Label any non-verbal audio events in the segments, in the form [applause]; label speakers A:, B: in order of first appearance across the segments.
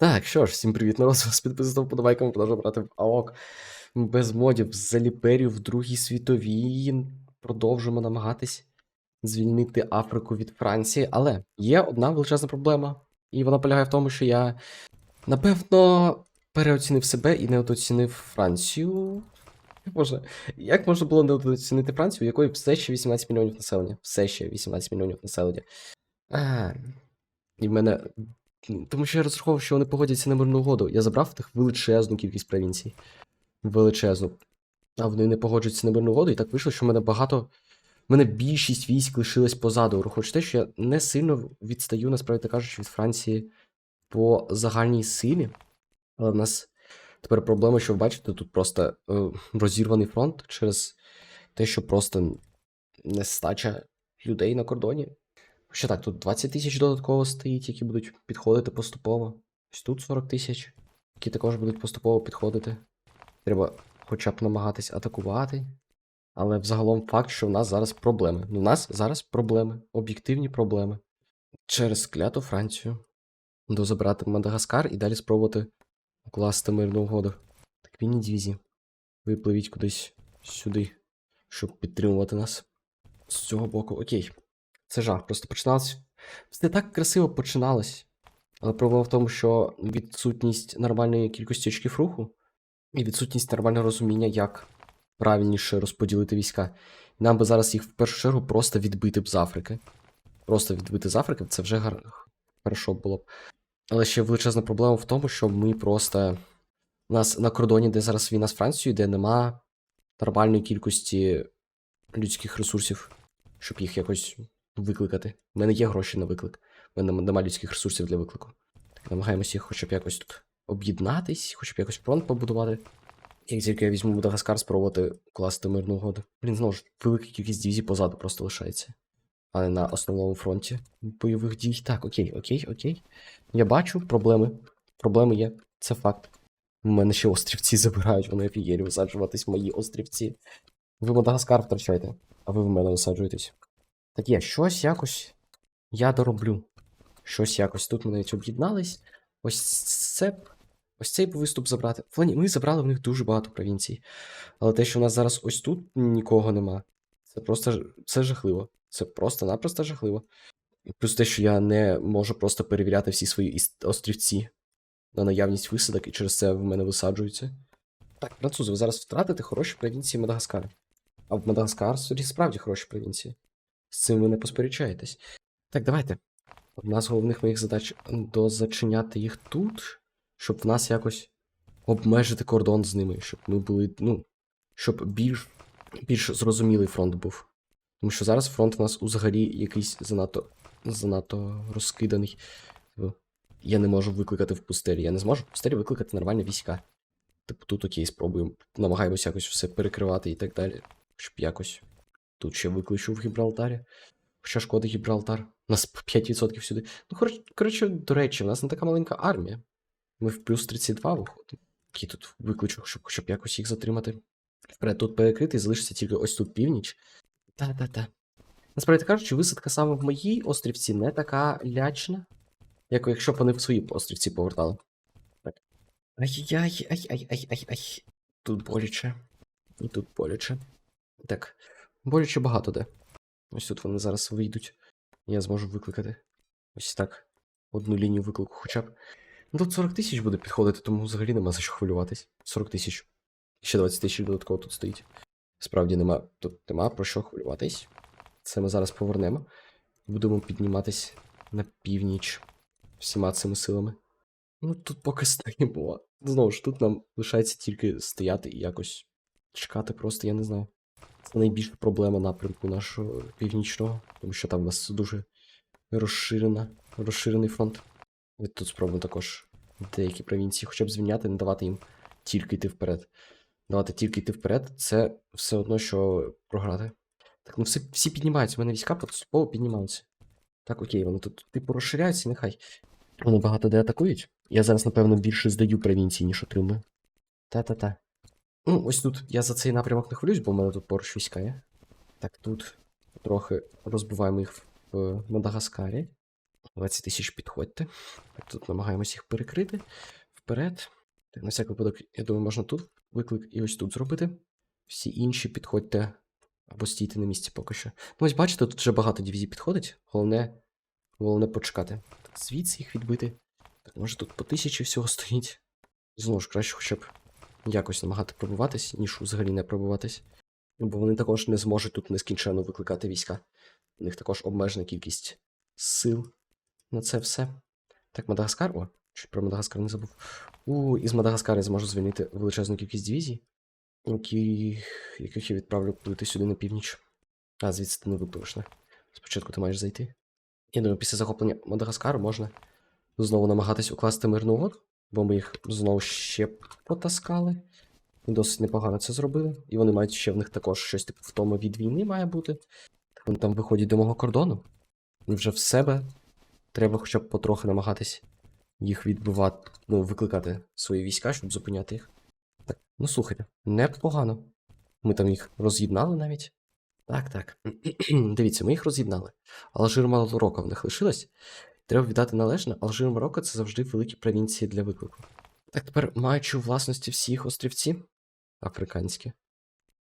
A: Так, що ж, всім привіт, народ, з вас підписав подавайками, продовжуємо брати в АОК без модів з Ліперію в Другій світовій. Продовжуємо намагатись звільнити Африку від Франції. Але є одна величезна проблема, і вона полягає в тому, що я напевно переоцінив себе і недооцінив Францію. Боже, як можна було недооцінити Францію, у якої все ще 18 мільйонів населення? Все ще 18 мільйонів населення. А, і в мене Тому що я розраховував, що вони погодяться на мирну угоду. Я забрав в них величезну кількість провінцій. Величезну. А вони не погоджуються на мирну угоду, і так вийшло, що в мене багато. В мене більшість військ лишилась позаду. Хоч те, що я не сильно відстаю, насправді кажучи, від Франції по загальній силі. Але в нас тепер проблема, що ви бачите, тут просто е, розірваний фронт через те, що просто нестача людей на кордоні. Що так, тут 20 тисяч додатково стоїть, які будуть підходити поступово. Ось тут 40 тисяч, які також будуть поступово підходити. Треба хоча б намагатись атакувати. Але взагалом факт, що в нас зараз проблеми. У нас зараз проблеми, об'єктивні проблеми. Через кляту Францію. Дозабрати Мадагаскар і далі спробувати укласти мирну угоду. Так війні дивізії. Випливіть кудись сюди, щоб підтримувати нас. З цього боку, окей. Це жах, просто починалось. Все так красиво починалось. Але проблема в тому, що відсутність нормальної кількості очків руху і відсутність нормального розуміння, як правильніше розподілити війська. Нам би зараз їх в першу чергу просто відбити б з Африки. Просто відбити з Африки, це вже гар... хорошо було б. Але ще величезна проблема в тому, що ми просто. У нас на кордоні, де зараз війна з Францією, де нема нормальної кількості людських ресурсів, щоб їх якось викликати. У мене є гроші на виклик. У мене немає людських ресурсів для виклику. Так, намагаємося їх хоча б якось тут об'єднатись, хоча б якось фронт побудувати. Як тільки я візьму Мадагаскар, спробувати класти мирну угоду. Блін, знову ж, велика кількість дивізій позаду просто лишається. А не на основному фронті бойових дій. Так, окей, окей, окей. Я бачу проблеми. Проблеми є, це факт. У мене ще острівці забирають, вони офігелі висаджуватись мої острівці. Ви Мадагаскар втрачаєте, а ви в мене висаджуєтесь. Так є, щось якось я дороблю. Щось якось тут ми навіть об'єднались. Ось це. Ось цей виступ забрати. Плані, ми забрали в них дуже багато провінцій. Але те, що у нас зараз ось тут нікого нема, це просто це жахливо. Це просто-напросто жахливо. І Плюс те, що я не можу просто перевіряти всі свої острівці на наявність висадок, і через це в мене висаджуються. Так, французи, ви зараз втратите хороші провінції Мадагаскара. А в Мадагаскарі справді хороші провінції. З цим ви не посперечаєтесь. Так, давайте. Одна з головних моїх задач дозачиняти їх тут, щоб в нас якось обмежити кордон з ними, щоб ми були, ну, щоб більш, більш зрозумілий фронт був. Тому що зараз фронт в нас взагалі якийсь занадто, занадто розкиданий. Типу, Я не можу викликати в пустелі. Я не зможу в пустелі викликати нормальні війська. Типу, тут окей, спробуємо. Намагаємося якось все перекривати і так далі. Щоб якось Тут ще викличу в Гібралтарі. Хоча шкода Гібралтар. У нас 5% сюди. Ну, коротше, до речі, в нас не така маленька армія. Ми в плюс 32 виходимо. Який тут викличу, щоб, щоб якось їх затримати. Вперед, тут перекритий, залишиться тільки ось тут північ. Та-та-та. Насправді кажучи, висадка саме в моїй острівці не така лячна, як якщо б вони в свої острівці повертали. Так. Ай-яй, ай-ай-ай-ай-ай. Тут боляче. І тут боляче. Так. Боляче багато де. Ось тут вони зараз вийдуть. Я зможу викликати. Ось так. Одну лінію виклику хоча б. Ну тут 40 тисяч буде підходити, тому взагалі нема за що хвилюватись. 40 тисяч. Ще 20 тисяч додатково тут стоїть. Справді нема. Тут нема про що хвилюватись. Це ми зараз повернемо. Будемо підніматись на північ всіма цими силами. Ну тут поки стоїмо. Знову ж, тут нам лишається тільки стояти і якось чекати просто, я не знаю. Це найбільша проблема напрямку нашого північного, тому що там у нас дуже розширена, розширений фронт. І тут спробуємо також деякі провінції хоча б звільняти, не давати їм тільки йти вперед. Давати тільки йти вперед, це все одно, що програти. Так, ну всі, всі піднімаються, у мене війська поступово піднімаються. Так, окей, вони тут типу розширяються, нехай. Вони багато де атакують. Я зараз, напевно, більше здаю провінції, ніж отримую. Та-та-та. Ну, ось тут я за цей напрямок не хвилююсь, бо в мене тут поруч війська. Так, тут трохи розбиваємо їх в Мадагаскарі. 20 тисяч підходьте. Тут намагаємось їх перекрити. Вперед. Так, на всяк випадок, я думаю, можна тут виклик і ось тут зробити. Всі інші підходьте або стійте на місці поки що. Ну, ось бачите, тут вже багато дивізій підходить. Головне, головне почекати. Так, звідси їх відбити. Так, може тут по тисячі всього стоїть. Знову ж краще хоча б якось намагати пробуватись, ніж взагалі не пробуватись. Бо вони також не зможуть тут нескінченно викликати війська. У них також обмежена кількість сил на це все. Так, Мадагаскар. О, чуть про Мадагаскар не забув. У, із Мадагаскара я зможу звільнити величезну кількість дивізій, які... яких я відправлю плити сюди на північ. А, звідси ти не випливеш, не? Спочатку ти маєш зайти. Я думаю, після захоплення Мадагаскару можна знову намагатись укласти мирну угоду, бо ми їх знову ще потаскали. І досить непогано це зробили. І вони мають ще в них також щось типу втома від війни має бути. Вони там виходять до мого кордону. Вже в себе треба хоча б потрохи намагатись їх відбивати, ну, викликати свої війська, щоб зупиняти їх. Так, ну слухайте, непогано. Ми там їх роз'єднали навіть. Так, так. [clears throat] Дивіться, ми їх роз'єднали. Алжир Марокко в них лишилось. Треба віддати належне, Алжир Марокко це завжди великі провінції для виклику. Так, тепер, маючи у власності всіх острівці африканські.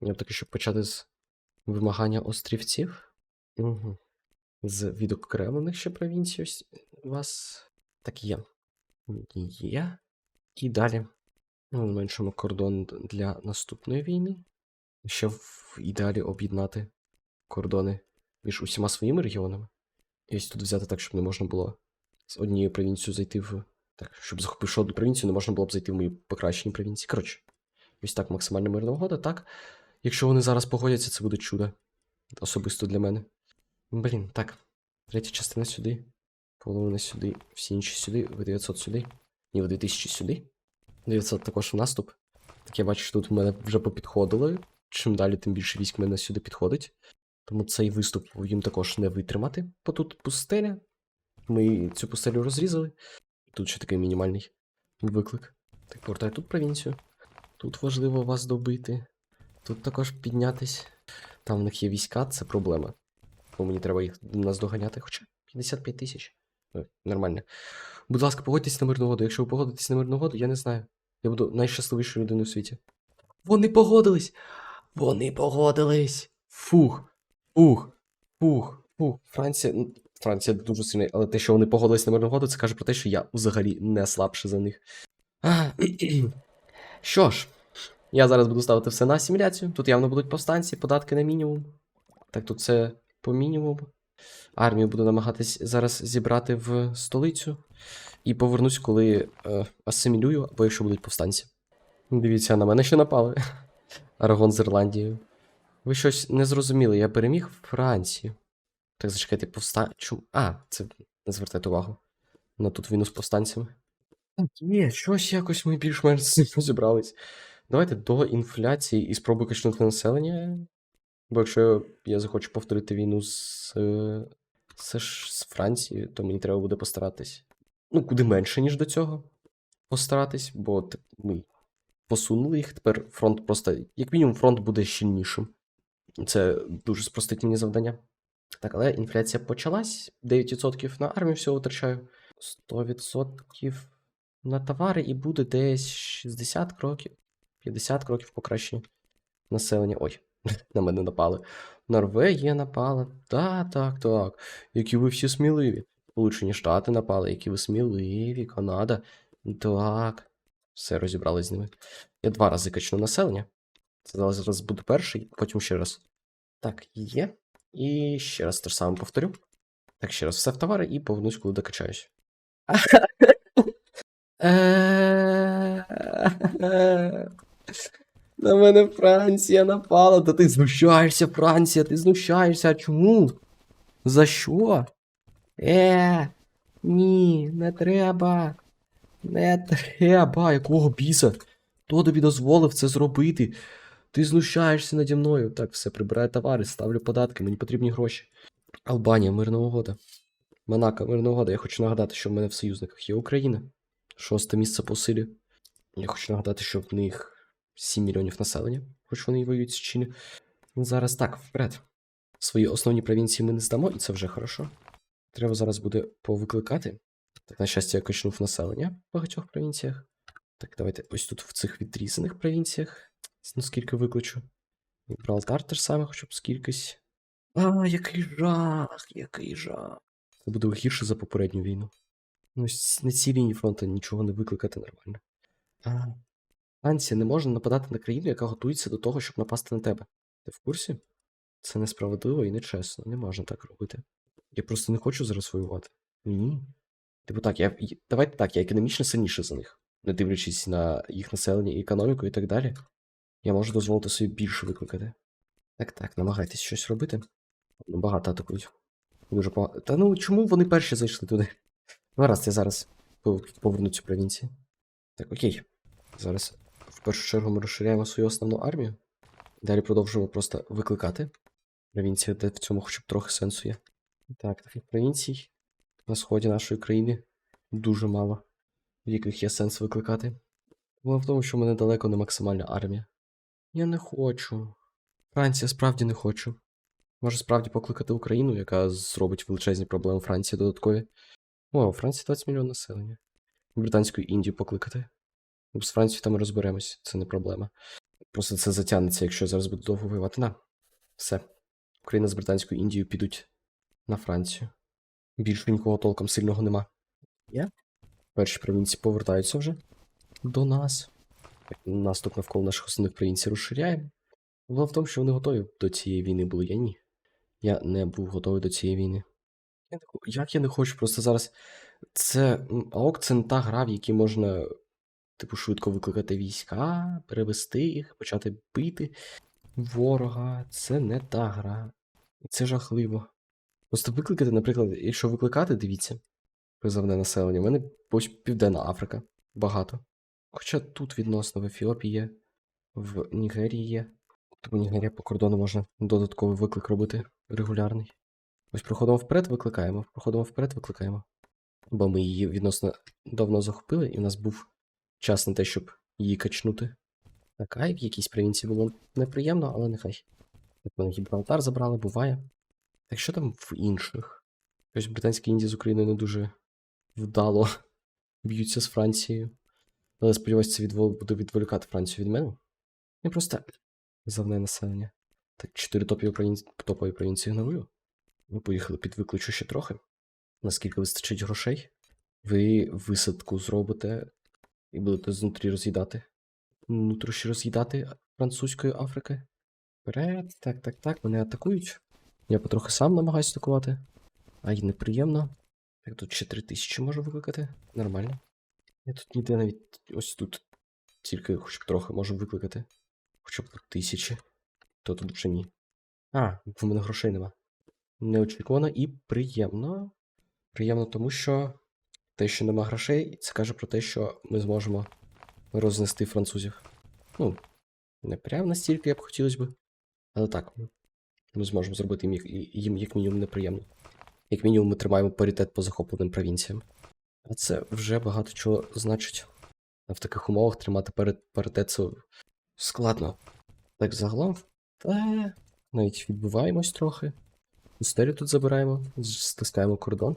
A: Я б таки, щоб почати з вимагання острівців. Угу. З відокремлених ще провінцій у вас так є. Є. І далі. Зменшимо кордон для наступної війни. Ще в ідеалі об'єднати кордони між усіма своїми регіонами. Ось тут взяти так, щоб не можна було з однією провінцією зайти в. Так, щоб захопивши одну провінцію, не можна було б зайти в мої покращені провінції. Коротше, ось так максимально мирна угода, так. Якщо вони зараз погодяться, це буде чудо. Особисто для мене. Блін, так. Третя частина сюди. Половина сюди, всі інші сюди, в 900 сюди. Ні, в 2000 сюди. 900 також в наступ. Так я бачу, що тут в мене вже попідходило. Чим далі, тим більше військ мене сюди підходить. Тому цей виступ їм також не витримати. Бо тут пустеля. Ми цю пустелю розрізали. Тут ще такий мінімальний виклик. Так, повертай тут провінцію. Тут важливо вас добити. Тут також піднятись. Там в них є війська, це проблема. Бо мені треба їх наздоганяти. Хоча 55 тисяч. Е, Нормально. Будь ласка, погодьтесь на мирну воду. Якщо ви погодитесь на мирну воду, я не знаю. Я буду найщасливішою людиною у світі. Вони погодились! Вони погодились! Фух. Фух. Фух. Фух. Франція. Франція дуже сильна, але те, що вони погодились на мирну воду, це каже про те, що я взагалі не слабший за них. [clears throat] Що ж, я зараз буду ставити все на асиміляцію. Тут явно будуть повстанці, податки на мінімум. Так, тут це по мінімуму. Армію буду намагатись зараз зібрати в столицю. І повернусь, коли е, асимілюю, або якщо будуть повстанці. Дивіться, на мене ще напали. [laughs] Арагон з Ірландією. Ви щось не зрозуміли, я переміг Францію. Так, зачекайте, повста... Чому? А, це не звертайте увагу. На тут війну з повстанцями. Є, щось якось ми більш-менш з розібрались. Давайте до інфляції і спробуй качнути населення. Бо якщо я захочу повторити війну з, е, з, Ш- з Францією, то мені треба буде постаратись. Ну, куди менше, ніж до цього. Постаратись, бо ми посунули їх. Тепер фронт просто, як мінімум, фронт буде щільнішим. Це дуже спростить мені завдання. Так, але інфляція почалась. 9% на армію всього витрачаю. 100% на товари і буде десь 60 кроків. 50 кроків покращення населення. Ой, [laughs] на мене напали. Норвегія напала. Так, так, так. Які ви всі сміливі. Сполучені Штати напали, які ви сміливі, Канада. Так. Все розібрались з ними. Я два рази качну населення. Це зараз буде перший, потім ще раз. Так, є. І ще раз те ж саме повторю. Так, ще раз все в товари і повернусь, коли докачаюсь. [laughs] [laughs] На мене Франція напала. Та ти знущаєшся, Франція, ти знущаєшся. А чому? За що? Е, ні, не треба. Не треба. Якого біса? Хто тобі дозволив це зробити? Ти знущаєшся наді мною. Так, все, прибираю товари, ставлю податки, мені потрібні гроші. Албанія, мирна угода. Монако, мирна угода. Я хочу нагадати, що в мене в союзниках є Україна. Шосте місце по силі. Я хочу нагадати, що в них 7 мільйонів населення, хоч вони і воюють з Чилі. Зараз так, вперед. Свої основні провінції ми не здамо, і це вже хорошо. Треба зараз буде повикликати. Так, на щастя, я качнув населення в багатьох провінціях. Так, давайте ось тут в цих відрізаних провінціях. Ну, скільки викличу. Гібралтар теж саме, хоча б скількись. А, який жах, який жах. Це буде гірше за попередню війну. Ну, на цій лінії фронту нічого не викликати нормально. А, Франція не може нападати на країну, яка готується до того, щоб напасти на тебе. Ти в курсі? Це несправедливо і нечесно. Не можна так робити. Я просто не хочу зараз воювати. Ні. Типу так, я. Давайте так, я економічно сильніше за них. Не дивлячись на їх населення і економіку і так далі. Я можу дозволити собі більше викликати. Так, так, намагайтесь щось робити. Багато атакують. Дуже багато. Та ну чому вони перші зайшли туди? Гаразд, я зараз поверну цю провінцію. Так, окей. Зараз в першу чергу ми розширяємо свою основну армію. Далі продовжуємо просто викликати. Провінція, де в цьому хоча б трохи сенсу є. Так, таких провінцій на сході нашої країни дуже мало, в яких є сенс викликати. Проблема в тому, що в мене далеко не максимальна армія. Я не хочу. Франція справді не хочу. Може справді покликати Україну, яка зробить величезні проблеми Франції додаткові. О, у Франції 20 мільйонів населення. Британську Індію покликати. З Францією там розберемось, це не проблема. Просто це затягнеться, якщо зараз буде довго воювати. На. Все. Україна з Британською Індією підуть на Францію. Більше нікого толком сильного нема. Є? Перші провінції повертаються вже до нас. Наступ навколо наших основних провінцій розширяємо. Було в тому, що вони готові до цієї війни були, я ні. Я не був готовий до цієї війни. Я не Як я не хочу, просто зараз. Це. АОК це не та гра, в якій можна, типу, швидко викликати війська, перевести їх, почати бити ворога. Це не та гра. Це жахливо. Просто викликати, наприклад, якщо викликати, дивіться, призовне населення. У мене ось Південна Африка. Багато. Хоча тут відносно в Ефіопії в Нігерії є. Тому Нігерія по кордону можна додатковий виклик робити регулярний. Ось проходимо вперед, викликаємо. Проходимо вперед, викликаємо. Бо ми її відносно давно захопили, і в нас був час на те, щоб її качнути. Так, а в якійсь провінції було неприємно, але нехай. Так, мене Гібралтар забрали, буває. Так що там в інших? Ось Британська Індія з Україною не дуже вдало б'ються з Францією. Але сподіваюся, це відвол... буде відволікати Францію від мене. Я просто завне населення. Так, чотири топові провінції, топові провінції ігнорую. Ми поїхали під викличу ще трохи. Наскільки вистачить грошей, ви висадку зробите і будете знутрі роз'їдати. Внутрішні роз'їдати французької Африки. Вперед, так, так, так, мене атакують. Я потрохи сам намагаюся атакувати. А й неприємно. Так, тут ще 3000 можу викликати. Нормально. Я тут ніде навіть ось тут тільки хоч б трохи можу викликати. Хоча б тисячі. То тут вже ні. А, в мене грошей нема. Неочікувано і приємно. Приємно, тому що те, що нема грошей, це каже про те, що ми зможемо рознести французів. Ну, не прям настільки, як хотілося би. Але так, ми зможемо зробити їм, їм як мінімум неприємно. Як мінімум, ми тримаємо паритет по захопленим провінціям. А це вже багато чого значить. В таких умовах тримати пари- паритет це складно. Так, загалом, та навіть відбуваємось трохи. Історію тут забираємо, стискаємо кордон.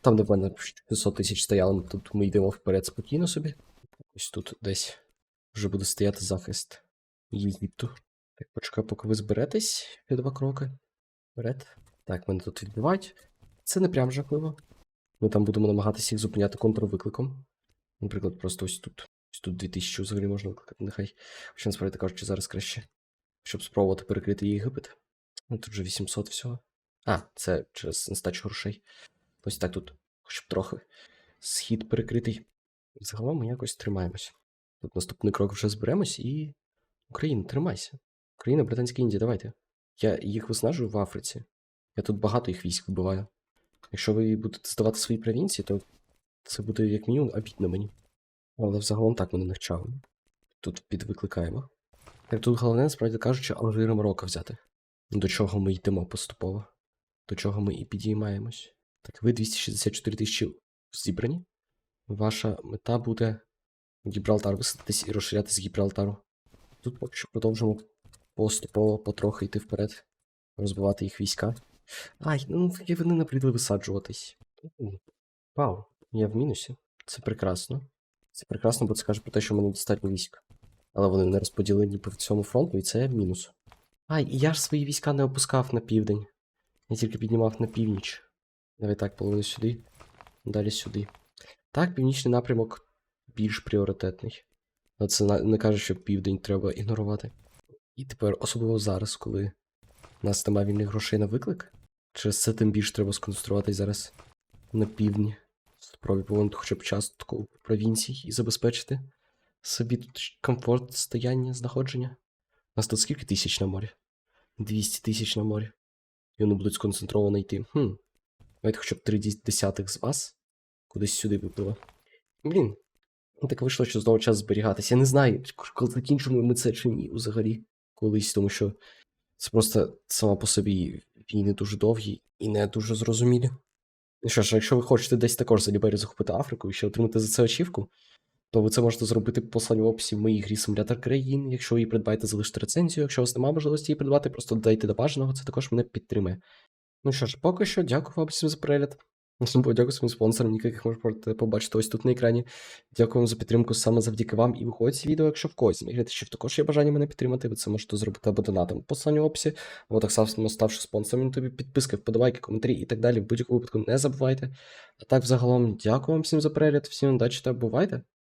A: Там, де в мене 600 тисяч стояло, тут ми йдемо вперед спокійно собі. Ось тут десь вже буде стояти захист Єгипту. Так, почекай, поки ви зберетесь під два кроки. Вперед. Так, мене тут відбивають. Це не прям жахливо. Ми там будемо намагатися їх зупиняти контрвикликом. Наприклад, просто ось тут. Ось тут 2000 взагалі можна викликати, нехай. Хоча насправді кажучи, зараз краще. Щоб спробувати перекрити Єгипет. Ну тут вже 800 всього. А, це через нестачу грошей. Ось так тут, хоч б трохи. Схід перекритий. Загалом ми якось тримаємось. Тут наступний крок вже зберемось і. Україна, тримайся. Україна, Британська Індія, давайте. Я їх виснажую в Африці. Я тут багато їх військ вбиваю. Якщо ви будете здавати свої провінції, то це буде як мінімум обідно мені. Але взагалом так ми не навчали. Тут підвикликаємо. Так тут головне, насправді кажучи, Алжир і Марокко взяти. До чого ми йдемо поступово. До чого ми і підіймаємось. Так, ви 264 тисячі зібрані. Ваша мета буде Гібралтар висадитись і розширяти з Гібралтару. Тут поки що продовжимо поступово потрохи йти вперед, розбивати їх війська. Ай, ну такі вони набридли висаджуватись. Вау, я в мінусі. Це прекрасно. Це прекрасно, бо це каже про те, що в мене достатньо військ. Але вони не розподілені по всьому фронту, і це мінус. Ай, я ж свої війська не опускав на південь. Я тільки піднімав на північ. Давай так, половину сюди, далі сюди. Так, північний напрямок більш пріоритетний. Але це не каже, що південь треба ігнорувати. І тепер, особливо зараз, коли у нас немає вільних грошей на виклик, через це тим більше треба сконцентруватись зараз на півдні. Спробуй повернути хоча б частку провінцій і забезпечити собі тут комфорт стояння, знаходження. У нас тут скільки тисяч на морі? 200 тисяч на морі. І вони будуть сконцентровано йти. Хм. Давайте хоча б три десятих з вас кудись сюди випливе. Блін. Ну так вийшло, що знову час зберігатися. Я не знаю, коли закінчимо ми це чи ні взагалі. Колись, тому що це просто сама по собі війни дуже довгі і не дуже зрозумілі. Ну що ж, якщо ви хочете десь також за Ліберію захопити Африку і ще отримати за це очівку, то ви це можете зробити по посланню в описі в моїй грі симулятор країн. Якщо її придбаєте, залиште рецензію. Якщо у вас немає можливості її придбати, просто додайте до бажаного, це також мене підтримує. Ну що ж, поки що, дякую вам всім за перегляд. Особливо дякую своїм спонсорам, яких можете побачити ось тут на екрані. Дякую вам за підтримку саме завдяки вам і виходить ці відео, якщо в когось з що також є бажання мене підтримати, ви це можете зробити або донатом по в описі, або так само ставши спонсором тобі підписки, вподобайки, коментарі і так далі. В будь-якому випадку не забувайте. А так, взагалом, дякую вам всім за перегляд, всім удачі та бувайте!